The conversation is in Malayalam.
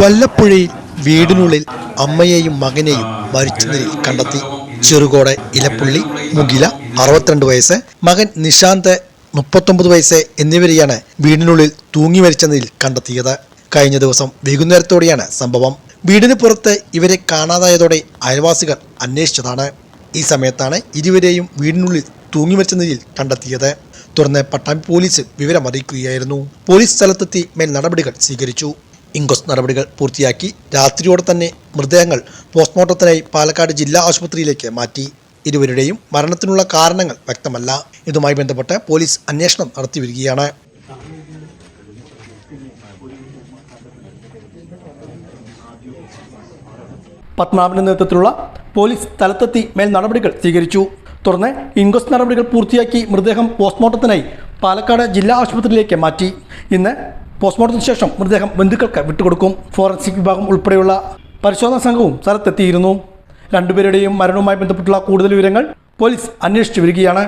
വല്ലപ്പുഴയിൽ വീടിനുള്ളിൽ അമ്മയെയും മകനെയും മരിച്ച നിലയിൽ കണ്ടെത്തി. ചെറുകോട് ഇലപ്പുള്ളി മുകില അറുപത്തിരണ്ട് വയസ്സ് മകൻ നിശാന്ത് മുപ്പത്തൊമ്പത് വയസ്സ് എന്നിവരെയാണ് വീടിനുള്ളിൽ തൂങ്ങി മരിച്ച നിലയിൽ കണ്ടെത്തിയത്. കഴിഞ്ഞ ദിവസം വൈകുന്നേരത്തോടെയാണ് സംഭവം. വീടിന് പുറത്ത് ഇവരെ കാണാതായതോടെ അയൽവാസികൾ അന്വേഷിച്ചതാണ്. ഈ സമയത്താണ് ഇരുവരെയും വീടിനുള്ളിൽ തൂങ്ങി മരിച്ച നിലയിൽ കണ്ടെത്തിയത്. തുടർന്ന് പട്ടാമ്പി പോലീസ് വിവരം അറിയിക്കുകയായിരുന്നു പോലീസ് സ്ഥലത്തെത്തി മേൽ നടപടികൾ സ്വീകരിച്ചു. ഇൻക്വസ്റ്റ് നടപടികൾ പൂർത്തിയാക്കി രാത്രിയോടെ തന്നെ മൃതദേഹങ്ങൾ പോസ്റ്റ്മോർട്ടത്തിനായി പാലക്കാട് ജില്ലാ ആശുപത്രിയിലേക്ക് മാറ്റി. ഇരുവരുടെയും മരണത്തിനുള്ള കാരണങ്ങൾ വ്യക്തമല്ല. ഇതുമായി ബന്ധപ്പെട്ട് പോലീസ് അന്വേഷണം നടത്തി വരികയാണ്. പത്മനാഭന്റെ നേതൃത്വത്തിലുള്ള പോലീസ് സ്ഥലത്തെത്തി മേൽ നടപടികൾ സ്വീകരിച്ചു. തുടർന്ന് ഇൻക്വസ്റ്റ് നടപടികൾ പൂർത്തിയാക്കി മൃതദേഹം പോസ്റ്റ്മോർട്ടത്തിനായി പാലക്കാട് ജില്ലാ ആശുപത്രിയിലേക്ക് മാറ്റി. ഇന്ന് പോസ്റ്റ്മോർട്ടത്തിന് ശേഷം മൃതദേഹം ബന്ധുക്കൾക്ക് വിട്ടുകൊടുക്കും. ഫോറൻസിക് വിഭാഗം ഉൾപ്പെടെയുള്ള പരിശോധനാ സംഘവും സ്ഥലത്തെത്തിയിരുന്നു. രണ്ടുപേരുടെയും മരണവുമായി ബന്ധപ്പെട്ടുള്ള കൂടുതൽ വിവരങ്ങൾ പോലീസ് അന്വേഷിച്ചു വരികയാണ്.